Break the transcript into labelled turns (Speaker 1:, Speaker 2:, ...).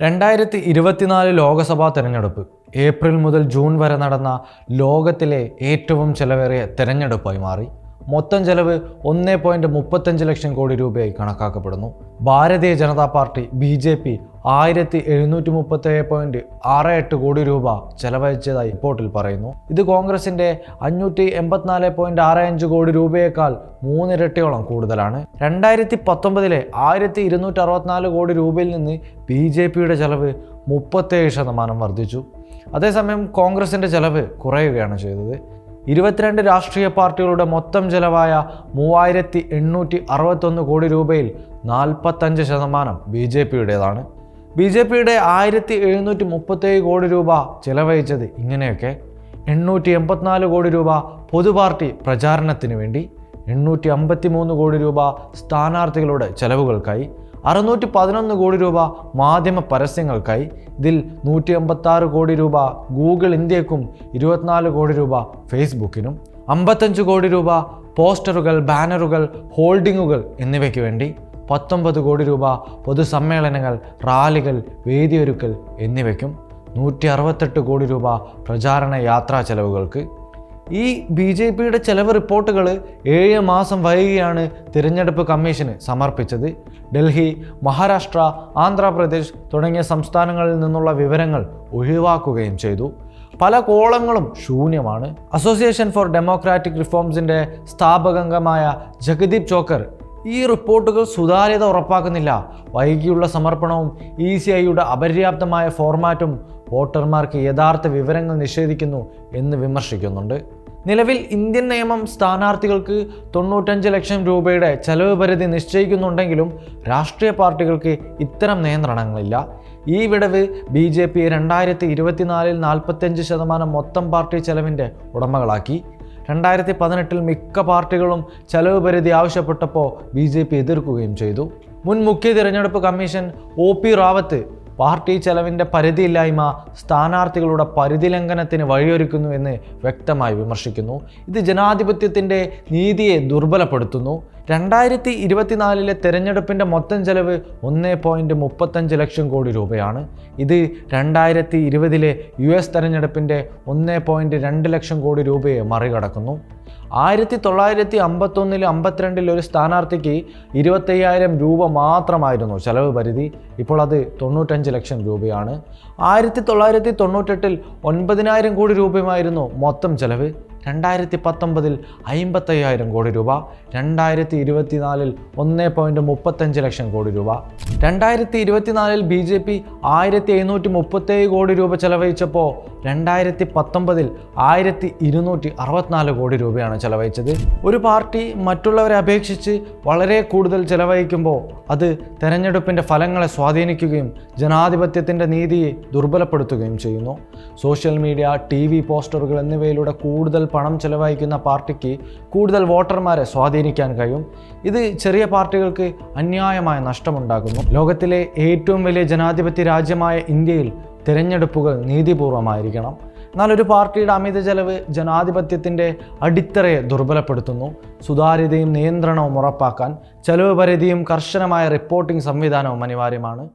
Speaker 1: രണ്ടായിരത്തി ഇരുപത്തിനാല് ലോക്സഭാ തെരഞ്ഞെടുപ്പ്. ഏപ്രിൽ മുതൽ ജൂൺ വരെ നടന്ന ലോകത്തിലെ ഏറ്റവും ചെലവേറിയ തെരഞ്ഞെടുപ്പായി മാറി. മൊത്തം ചെലവ് ഒന്ന് പോയിന്റ് മുപ്പത്തഞ്ച് ലക്ഷം കോടി രൂപയായി കണക്കാക്കപ്പെടുന്നു. Bharatiya Janata party B J P ആയിരത്തി എഴുന്നൂറ്റി മുപ്പത്തേഴ് പോയിന്റ് ആറ് എട്ട് കോടി രൂപ ചെലവഴിച്ചതായി റിപ്പോർട്ടിൽ പറയുന്നു. ഇത് കോൺഗ്രസിന്റെ അഞ്ഞൂറ്റി എൺപത്തിനാല് പോയിന്റ് ആറ് അഞ്ച് കോടി രൂപയേക്കാൾ മൂന്നിരട്ടിയോളം കൂടുതലാണ്. രണ്ടായിരത്തി പത്തൊമ്പതിലെ ആയിരത്തി ഇരുന്നൂറ്റി അറുപത്തിനാല് കോടി രൂപയിൽ നിന്ന് ബി ജെ പിയുടെ ചെലവ് മുപ്പത്തേഴ് ശതമാനം വർദ്ധിച്ചു. അതേസമയം കോൺഗ്രസിന്റെ ചെലവ് കുറയുകയാണ് ചെയ്തത്. ഇരുപത്തിരണ്ട് രാഷ്ട്രീയ പാർട്ടികളുടെ മൊത്തം ചെലവായ മൂവായിരത്തി എണ്ണൂറ്റി അറുപത്തൊന്ന് കോടി രൂപയിൽ നാൽപ്പത്തഞ്ച് ശതമാനം ബി ജെ പിയുടേതാണ്. ബി ജെ പിയുടെ ആയിരത്തി എഴുന്നൂറ്റി മുപ്പത്തേഴ് കോടി രൂപ ചെലവഴിച്ചത് ഇങ്ങനെയൊക്കെ. എണ്ണൂറ്റി എൺപത്തിനാല് കോടി രൂപ പൊതുപാർട്ടി പ്രചാരണത്തിന് വേണ്ടി. എണ്ണൂറ്റി അമ്പത്തി മൂന്ന് കോടി രൂപ സ്ഥാനാർത്ഥികളുടെ ചെലവുകൾക്കായി. അറുന്നൂറ്റി പതിനൊന്ന് കോടി രൂപ മാധ്യമ പരസ്യങ്ങൾക്കായി. ഇതിൽ നൂറ്റി ആറ് കോടി രൂപ ഗൂഗിൾ ഇന്ത്യക്കും ഇരുപത്തിനാല് കോടി രൂപ ഫേസ്ബുക്കിനും അമ്പത്തഞ്ച് കോടി രൂപ പോസ്റ്ററുകൾ ബാനറുകൾ ഹോൾഡിങ്ങുകൾ എന്നിവയ്ക്ക് വേണ്ടി പത്തൊമ്പത് കോടി രൂപ പൊതുസമ്മേളനങ്ങൾ റാലികൾ വേദിയൊരുക്കൽ എന്നിവയ്ക്കും നൂറ്റി അറുപത്തെട്ട് കോടി രൂപ പ്രചാരണ യാത്രാ ചെലവുകൾക്ക് ഈ ബി ജെ പിയുടെ ചെലവ് റിപ്പോർട്ടുകൾ ഏഴ് മാസം വൈകിയാണ് തിരഞ്ഞെടുപ്പ് കമ്മീഷന് സമർപ്പിച്ചത്. ഡൽഹി മഹാരാഷ്ട്ര ആന്ധ്രാപ്രദേശ് തുടങ്ങിയ സംസ്ഥാനങ്ങളിൽ നിന്നുള്ള വിവരങ്ങൾ ഒഴിവാക്കുകയും ചെയ്തു. പല കോളങ്ങളും ശൂന്യമാണ്. അസോസിയേഷൻ ഫോർ ഡെമോക്രാറ്റിക് റിഫോംസിന്റെ സ്ഥാപകംഗമായ ജഗദീപ് ചോക്കർ ഈ റിപ്പോർട്ടുകൾ സുതാര്യത ഉറപ്പാക്കുന്നില്ല. വൈകിയുള്ള സമർപ്പണവും ഇ സി ഐയുടെ അപര്യാപ്തമായ ഫോർമാറ്റും വോട്ടർമാർക്ക് യഥാർത്ഥ വിവരങ്ങൾ നിഷേധിക്കുന്നു എന്ന് വിമർശിക്കുന്നുണ്ട്. നിലവിൽ ഇന്ത്യൻ നിയമം സ്ഥാനാർത്ഥികൾക്ക് തൊണ്ണൂറ്റഞ്ച് ലക്ഷം രൂപയുടെ ചെലവ് പരിധി നിശ്ചയിക്കുന്നുണ്ടെങ്കിലും രാഷ്ട്രീയ പാർട്ടികൾക്ക് ഇത്തരം നിയന്ത്രണങ്ങളില്ല. ഈ വിടവ് ബി ജെ പി രണ്ടായിരത്തി ഇരുപത്തിനാലിൽ നാൽപ്പത്തഞ്ച് ശതമാനം മൊത്തം പാർട്ടി ചെലവിന്റെ ഉടമകളാക്കി. രണ്ടായിരത്തി പതിനെട്ടിൽ മിക്ക പാർട്ടികളും ചെലവ് പരിധി ആവശ്യപ്പെട്ടപ്പോൾ ബി ജെ പി എതിർക്കുകയും ചെയ്തു. മുൻ മുഖ്യ തിരഞ്ഞെടുപ്പ് commission O P Rawat party ചെലവിന്റെ പരിധിയില്ലായ്മ സ്ഥാനാർത്ഥികളുടെ പരിധി ലംഘനത്തിന് വഴിയൊരുക്കുന്നു എന്ന് വ്യക്തമായി വിമർശിക്കുന്നു. ഇത് ജനാധിപത്യത്തിന്റെ നീതിയെ ദുർബലപ്പെടുത്തുന്നു. രണ്ടായിരത്തി ഇരുപത്തിനാലിലെ തെരഞ്ഞെടുപ്പിന്റെ മൊത്തം ചെലവ് ഒന്ന് പോയിന്റ് മുപ്പത്തഞ്ച് ലക്ഷം കോടി രൂപയാണ്. ഇത് രണ്ടായിരത്തി ഇരുപതിലെ യു എസ് തെരഞ്ഞെടുപ്പിന്റെ ഒന്ന് പോയിന്റ് രണ്ട് ലക്ഷം കോടി രൂപയെ മറികടക്കുന്നു. ആയിരത്തി തൊള്ളായിരത്തി അമ്പത്തൊന്നിൽ അമ്പത്തിരണ്ടിൽ ഒരു സ്ഥാനാർത്ഥിക്ക് ഇരുപത്തയ്യായിരം രൂപ മാത്രമായിരുന്നു ചെലവ് പരിധി. ഇപ്പോൾ അത് തൊണ്ണൂറ്റഞ്ച് ലക്ഷം രൂപയാണ്. ആയിരത്തി തൊള്ളായിരത്തി തൊണ്ണൂറ്റെട്ടിൽ ഒൻപതിനായിരം കോടി രൂപയുമായിരുന്നു മൊത്തം ചെലവ്. രണ്ടായിരത്തി പത്തൊമ്പതിൽ അമ്പത്തയ്യായിരം കോടി രൂപ രണ്ടായിരത്തി ഇരുപത്തിനാലിൽ ഒന്ന് പോയിന്റ് മുപ്പത്തഞ്ച് ലക്ഷം കോടി രൂപ. രണ്ടായിരത്തി ഇരുപത്തിനാലിൽ ബി ജെ പി ആയിരത്തി എഴുന്നൂറ്റി മുപ്പത്തേഴ് കോടി രൂപ ചെലവഴിച്ചപ്പോൾ രണ്ടായിരത്തി പത്തൊമ്പതിൽ ആയിരത്തി ഇരുന്നൂറ്റി അറുപത്തിനാല് കോടി രൂപയാണ് ചെലവഴിച്ചത്. ഒരു പാർട്ടി മറ്റുള്ളവരെ അപേക്ഷിച്ച് വളരെ കൂടുതൽ ചെലവഴിക്കുമ്പോൾ അത് തെരഞ്ഞെടുപ്പിന്റെ ഫലങ്ങളെ സ്വാധീനിക്കുകയും ജനാധിപത്യത്തിന്റെ നീതിയെ ദുർബലപ്പെടുത്തുകയും ചെയ്യുന്നു. സോഷ്യൽ മീഡിയ ടി വി പോസ്റ്ററുകൾ എന്നിവയിലൂടെ കൂടുതൽ പണം ചെലവഴിക്കുന്ന പാർട്ടിക്ക് കൂടുതൽ വോട്ടർമാരെ സ്വാധീനിക്കാൻ കഴിയും. ഇത് ചെറിയ പാർട്ടികൾക്ക് അന്യായമായ നഷ്ടമുണ്ടാകുന്നു ലോകത്തിലെ ഏറ്റവും വലിയ ജനാധിപത്യ രാജ്യമായ ഇന്ത്യയിൽ തിരഞ്ഞെടുപ്പുകൾ നീതിപൂർവമായിരിക്കണം. എന്നാൽ ഒരു പാർട്ടിയുടെ അമിത ചെലവ് ജനാധിപത്യത്തിന്റെ അടിത്തറയെ ദുർബലപ്പെടുത്തുന്നു. സുതാര്യതയും നിയന്ത്രണവും ഉറപ്പാക്കാൻ ചെലവ് പരിധിയും കർശനമായ റിപ്പോർട്ടിംഗ് സംവിധാനവും അനിവാര്യമാണ്.